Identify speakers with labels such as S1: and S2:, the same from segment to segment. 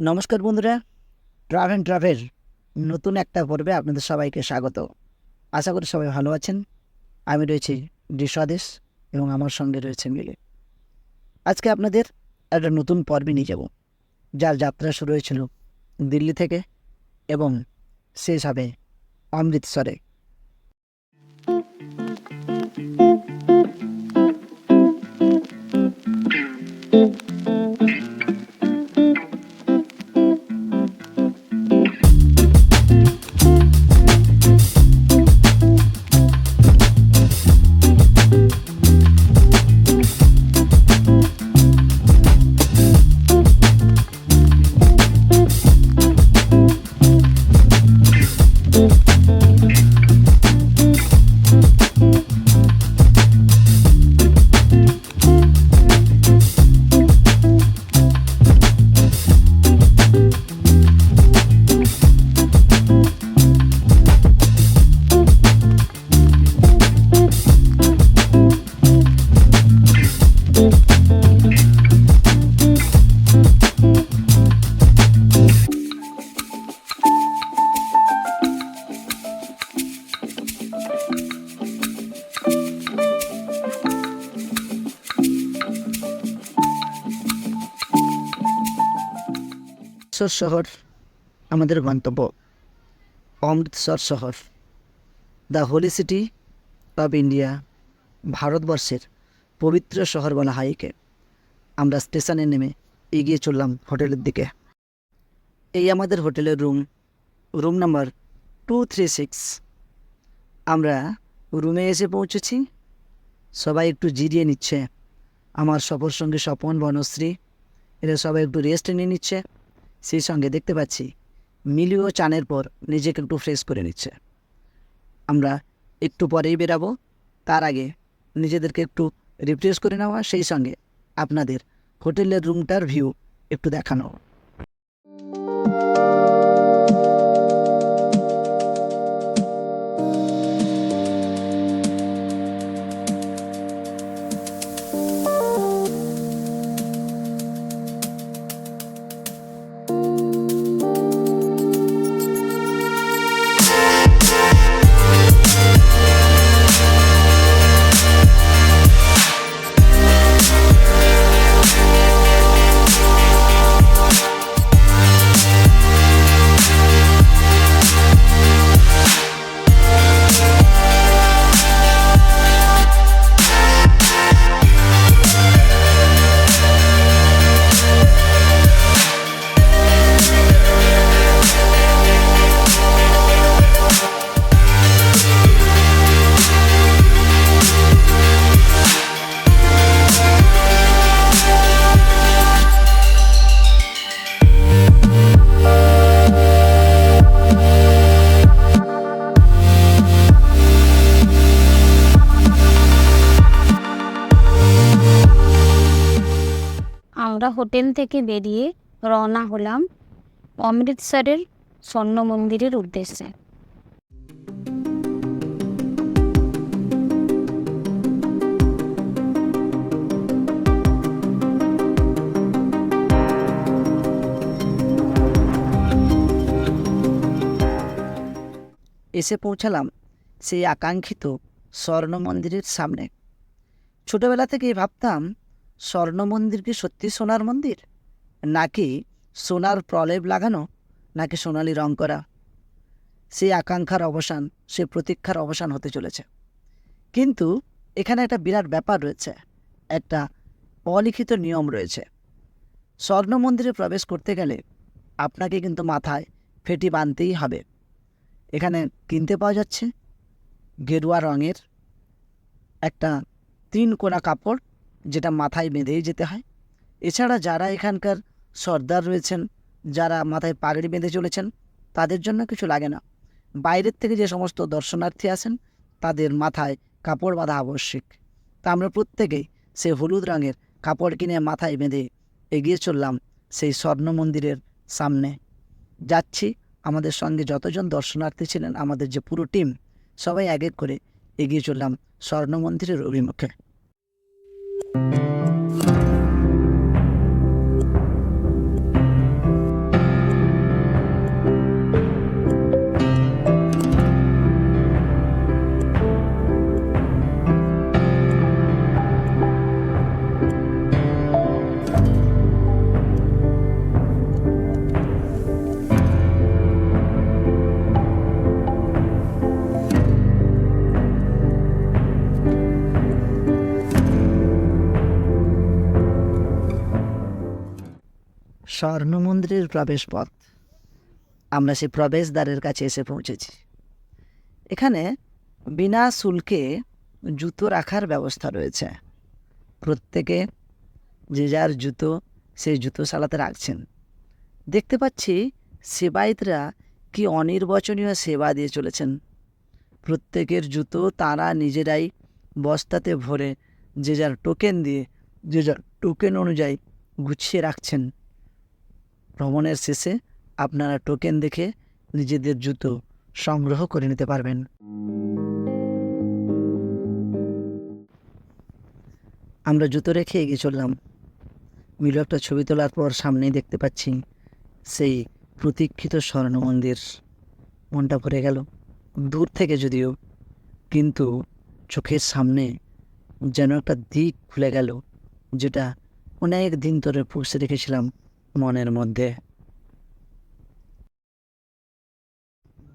S1: নমস্কার বন্ধুরা। Travel travel নতুন একটা পর্বে আপনাদের সবাইকে স্বাগত। আশা করি সবাই ভালো আছেন। আমি রয়েছি ডিস্বাদেশ এবং আমার সঙ্গে রয়েছে মিলে। আজকে আপনাদের একটা নতুন পর্বে নিয়ে যাব। যার যাত্রা শুরু হয়েছিল দিল্লি থেকে এবং শেষ হবে অমৃতসরে। অমৃতসর শহর, আমাদের গন্তব্য অমৃতসর শহর। The holy city of India ভারতবর্ষের পবিত্র শহর বলা হয় একে। আমরা স্টেশনে নেমে এগিয়ে চললাম হোটেলের দিকে। এই আমাদের হোটেলের room room number two three six. আমরা রুমে এসে পৌঁছেছি। সবাই একটু জিরিয়ে নিচ্ছে। আমার সফর সঙ্গে স্বপন, বনশ্রী, এরা সবাই একটু রেস্ট নিয়ে নিচ্ছে। সেই সঙ্গে দেখতে পাচ্ছি মিলিও চানের পর নিজেকে একটু ফ্রেশ করে নিচ্ছে। আমরা একটু পরেই বেরাবো, তার আগে নিজেদেরকে একটু রিফ্রেশ করে নেওয়া, সেই সঙ্গে আপনাদের হোটেলের রুমটার ভিউ একটু দেখানো।
S2: হোটেল থেকে বেরিয়ে রওনা হলাম অমৃতসরের স্বর্ণ মন্দিরের উদ্দেশ্যে।
S1: এসে পৌঁছালাম সেই আকাঙ্ক্ষিত স্বর্ণ মন্দিরের সামনে। ছোটবেলা থেকেই ভাবতাম স্বর্ণ মন্দির কি সত্যি সোনার মন্দির? নাকি সোনার প্রলেপ লাগানো, নাকি সোনালি রং করা? সেই আকাঙ্ক্ষার অবসান সেই প্রতীক্ষার অবসান হতে চলেছে। কিন্তু এখানে একটা বিরাট ব্যাপার রয়েছে, একটা অলিখিত নিয়ম রয়েছে। স্বর্ণ মন্দিরে প্রবেশ করতে গেলে আপনাকে কিন্তু মাথায় ফেটি বাঁধতেই হবে। এখানে কিনতে পাওয়া যাচ্ছে, গেরুয়া রঙের একটা তিন কোনা কাপড় যেটা মাথায় বেঁধেই যেতে হয়। এছাড়া যারা এখানকার সর্দার রয়েছেন, যারা মাথায় পাগড়ি বেঁধে চলেছেন, তাদের জন্য কিছু লাগে না। বাইরের থেকে যে সমস্ত দর্শনার্থী আসেন, তাদের মাথায় কাপড় বাঁধা আবশ্যিক। তা আমরা প্রত্যেকেই সেই হলুদ রঙের কাপড় কিনে মাথায় বেঁধে এগিয়ে চললাম সেই স্বর্ণ মন্দিরের সামনে। যাচ্ছি, আমাদের সঙ্গে যতজন দর্শনার্থী ছিলেন, আমাদের যে পুরো টিম, সবাই এক এক করে এগিয়ে চললাম স্বর্ণ মন্দিরের অভিমুখে। Thank you. স্বর্ণ মন্দিরের প্রবেশ পথ আমরা সেই প্রবেশদ্বারের কাছে এসে পৌঁছেছি। এখানে বিনা শুল্কে জুতো রাখার ব্যবস্থা রয়েছে। প্রত্যেকে যে যার জুতো, সেই জুতো সালাতে রাখছেন। দেখতে পাচ্ছি সেবায়িতরা কি অনির্বচনীয় সেবা দিয়ে চলেছেন। প্রত্যেকের জুতো তারা নিজেরাই বস্তাতে ভরে যে যার টোকেন দিয়ে, যে যার টোকেন অনুযায়ী গুছিয়ে রাখছেন। ভ্রমণের শেষে আপনারা টোকেন দেখে নিজেদের জুতো সংগ্রহ করে নিতে পারবেন। আমরা জুতো রেখে এগিয়ে চললাম। মিলু একটা ছবি তোলার পর সামনেই দেখতে পাচ্ছি সেই প্রতীক্ষিত স্বর্ণ মন্দির মনটা ভরে গেল, দূর থেকে যদিও, কিন্তু চোখের সামনে যেন একটা দিক খুলে গেল, যেটা অনেক দিন ধরে পুষে রেখেছিলাম মনের মধ্যে।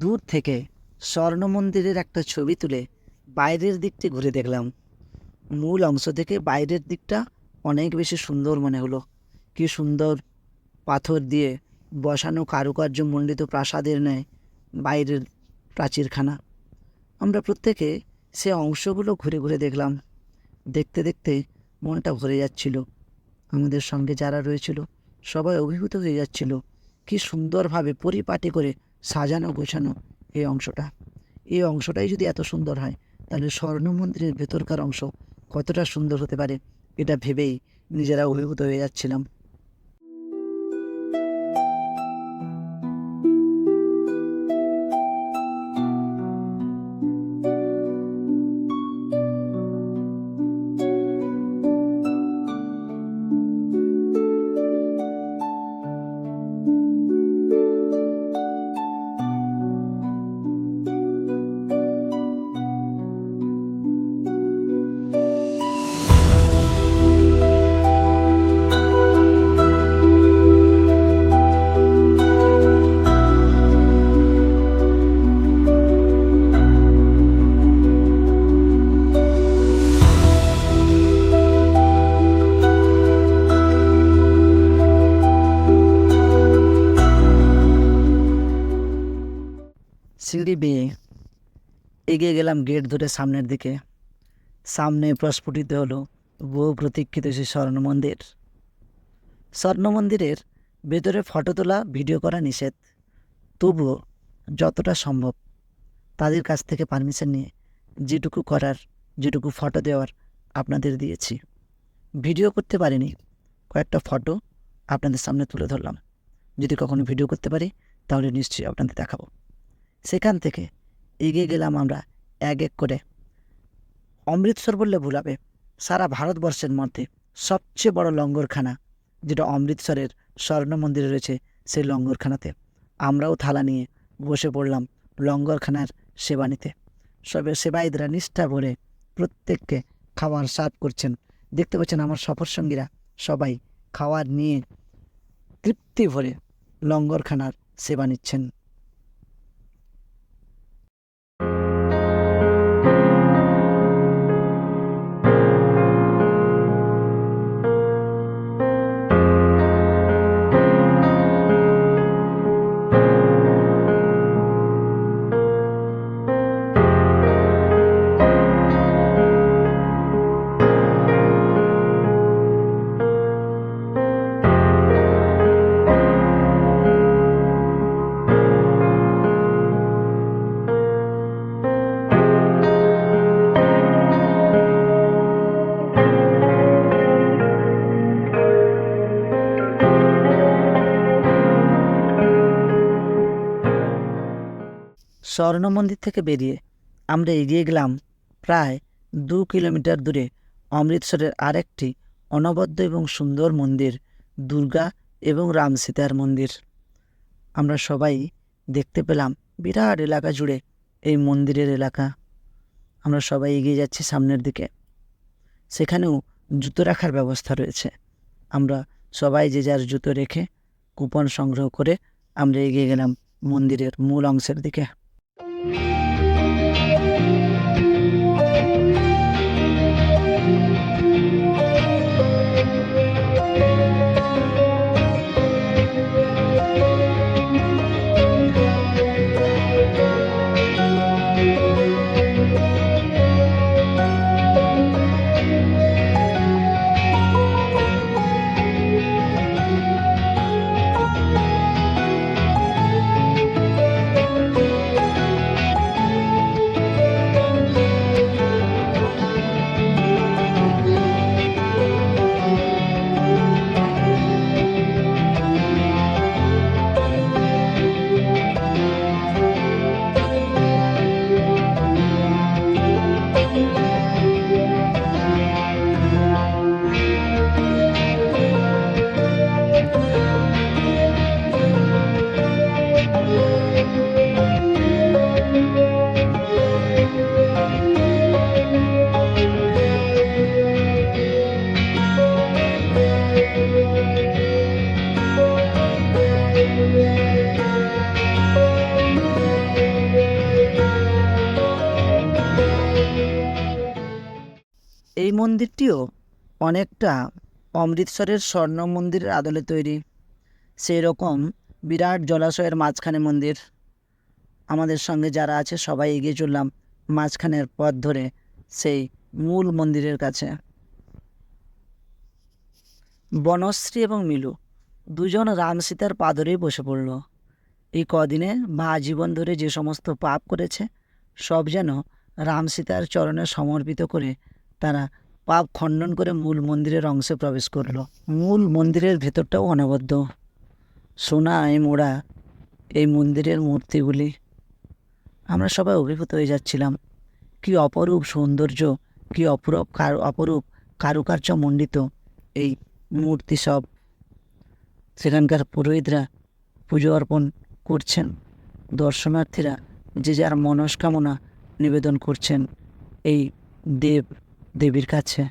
S1: দূর থেকে স্বর্ণ মন্দিরের একটা ছবি তুলে বাইরের দিকটি ঘুরে দেখলাম। মূল অংশ থেকে বাইরের দিকটা অনেক বেশি সুন্দর মনে হলো। কি সুন্দর পাথর দিয়ে বসানো কারুকার্য মণ্ডিত প্রাসাদের ন্যায় বাইরের প্রাচীরখানা। আমরা প্রত্যেকে সে অংশগুলো ঘুরে ঘুরে দেখলাম। দেখতে দেখতে মনটা ভরে যাচ্ছিল। আমাদের সঙ্গে যারা রয়েছিল সবাই অভিভূত হয়ে যাচ্ছিল। কি সুন্দরভাবে পরিপাটি করে সাজানো গোছানো এই অংশটা। এই অংশটাই যদি এত সুন্দর হয়, তাহলে স্বর্ণ মন্দিরের ভেতরকার অংশ কতটা সুন্দর হতে পারে, এটা ভেবেই নিজেরা অভিভূত হয়ে যাচ্ছিলাম। এগিয়ে গেলাম গেট ধরে সামনের দিকে। সামনে প্রস্ফুটিত হলো বহু প্রতীক্ষিত সেই স্বর্ণ মন্দির। স্বর্ণ মন্দিরের ভেতরে ফটো তোলা, ভিডিও করা নিষেধ। তবুও যতটা সম্ভব তাদের কাছ থেকে পারমিশন নিয়ে যেটুকু করার, যেটুকু ফটো দেওয়ার আপনাদের দিয়েছি। ভিডিও করতে পারিনি, কয়েকটা ফটো আপনাদের সামনে তুলে ধরলাম। যদি কখনো ভিডিও করতে পারি তাহলে নিশ্চয়ই আপনাদের দেখাবো। সেখান থেকে এগিয়ে গেলাম আমরা এক এক করে। অমৃতসর বললে ভুল হবে। সারা ভারতবর্ষের মধ্যে সবচেয়ে বড় লঙ্গরখানা যেটা অমৃতসরের স্বর্ণ মন্দিরে রয়েছে, সেই লঙ্গরখানাতে। আমরাও থালা নিয়ে বসে পড়লাম লঙ্গরখানার সেবা নিতে সবে সেবায়িতরা নিষ্ঠা ভরে প্রত্যেককে খাবার সার্ভ করছেন। দেখতে পাচ্ছেন আমার সফর সঙ্গীরা সবাই খাওয়ার নিয়ে তৃপ্তি ভরে লঙ্গরখানার সেবা নিচ্ছেন। স্বর্ণ মন্দির থেকে বেরিয়ে আমরা এগিয়ে গেলাম প্রায় দু কিলোমিটার দূরে অমৃতসরের আরেকটি অনবদ্য এবং সুন্দর মন্দির, দুর্গা এবং রাম সীতার মন্দির। আমরা সবাই দেখতে পেলাম বিরাট এলাকা জুড়ে এই মন্দিরের এলাকা। আমরা সবাই এগিয়ে যাচ্ছি সামনের দিকে। সেখানেও জুতো রাখার ব্যবস্থা রয়েছে। আমরা সবাই যে যার জুতো রেখে কুপন সংগ্রহ করে আমরা এগিয়ে গেলাম মন্দিরের মূল অংশের দিকে। এই মন্দিরটিও অনেকটা অমৃতসরের স্বর্ণ মন্দিরের আদলে তৈরি। সেই রকম বিরাট জলাশয়ের মাঝখানে মন্দির। আমাদের সঙ্গে যারা আছে, সবাই এগিয়ে চললাম মাঝখানের পথ ধরে সেই মূল মন্দিরের কাছে। বনশ্রী এবং মিলু দুজন রাম সীতার পা ধরেই বসে পড়ল। এই কদিনে বা জীবন ধরে যে সমস্ত পাপ করেছে, সব যেন রাম সীতার চরণে সমর্পিত করে তারা পাপ খণ্ডন করে মূল মন্দিরের অংশে প্রবেশ করল। মূল মন্দিরের ভেতরটাও অনবদ্য। সোনা সোনায় মোড়া, এই মন্দিরের মূর্তিগুলি। আমরা সবাই অভিভূত হয়ে যাচ্ছিলাম। কি অপরূপ সৌন্দর্য, কি অপরূপ কার, অপরূপ কারুকার্য মণ্ডিত এই মূর্তি সব। সেখানকার পুরোহিতরা পুজো অর্পণ করছেন। দর্শনার্থীরা যে যার মনস্কামনা নিবেদন করছেন। এই দেব দেবীর কাছে।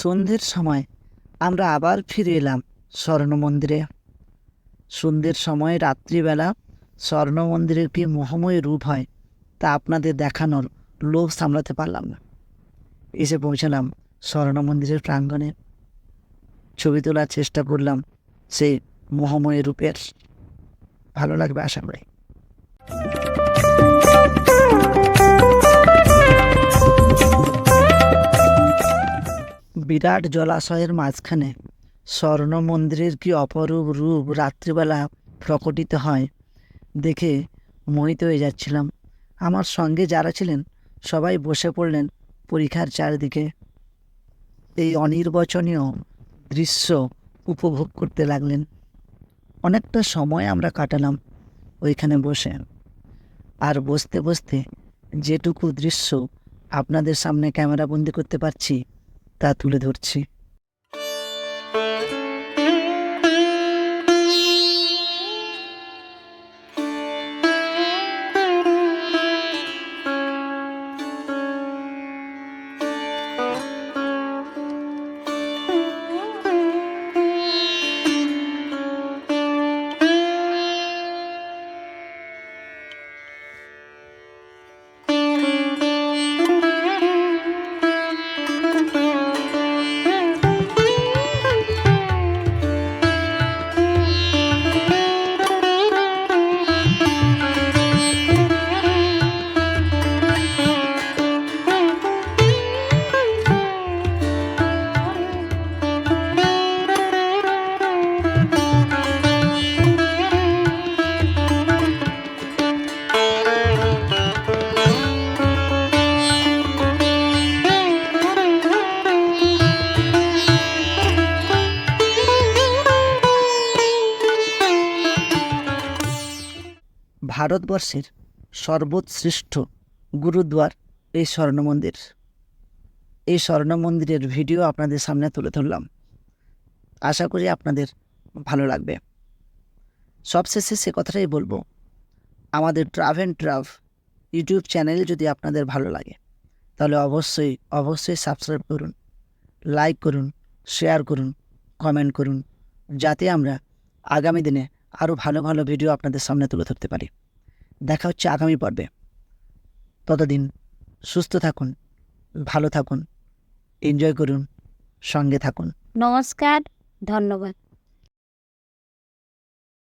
S1: সন্ধ্যের সময় আমরা আবার ফিরে এলাম স্বর্ণ মন্দিরে সন্ধ্যের সময় রাত্রিবেলা স্বর্ণ মন্দিরের কি মোহময় রূপ হয় তা আপনাদের দেখানোর লোভ সামলাতে পারলাম না। এসে পৌঁছালাম স্বর্ণ মন্দিরের প্রাঙ্গণে। ছবি তোলার চেষ্টা করলাম সেই মোহময় রূপের। ভালো লাগবে আশা করি। বিরাট জলাশয়ের মাঝখানে স্বর্ণ মন্দিরের কি অপরূপ রূপ রাত্রিবেলা প্রকটিত হয় দেখে মোহিত হয়ে যাচ্ছিলাম। আমার সঙ্গে যারা ছিলেন, সবাই বসে পড়লেন পরীক্ষার চারিদিকে। এই অনির্বচনীয় দৃশ্য উপভোগ করতে লাগলেন। অনেকটা সময় আমরা কাটালাম ওইখানে বসে। আর বসতে বসতে যেটুকু দৃশ্য আপনাদের সামনে ক্যামেরাবন্দি করতে পারছি তা তুলে ধরছি। ভারতবর্ষের সর্বশ্রেষ্ঠ গুরুদ্বার এই স্বর্ণ মন্দির এই স্বর্ণ মন্দিরের ভিডিও আপনাদের সামনে তুলে ধরলাম। আশা করি আপনাদের ভালো লাগবে। সবশেষে সে কথাটাই বলব, আমাদের trav and trav YouTube channel যদি আপনাদের ভালো লাগে, তাহলে অবশ্যই অবশ্যই সাবস্ক্রাইব করুন লাইক করুন শেয়ার করুন কমেন্ট করুন, যাতে আমরা আগামী দিনে আরও ভালো ভালো ভিডিও আপনাদের সামনে তুলে ধরতে পারি। দেখা হচ্ছে আগামী পর্বে। ততদিন সুস্থ থাকুন, ভালো থাকুন এনজয় করুন, সঙ্গে থাকুন।
S2: নমস্কার, ধন্যবাদ।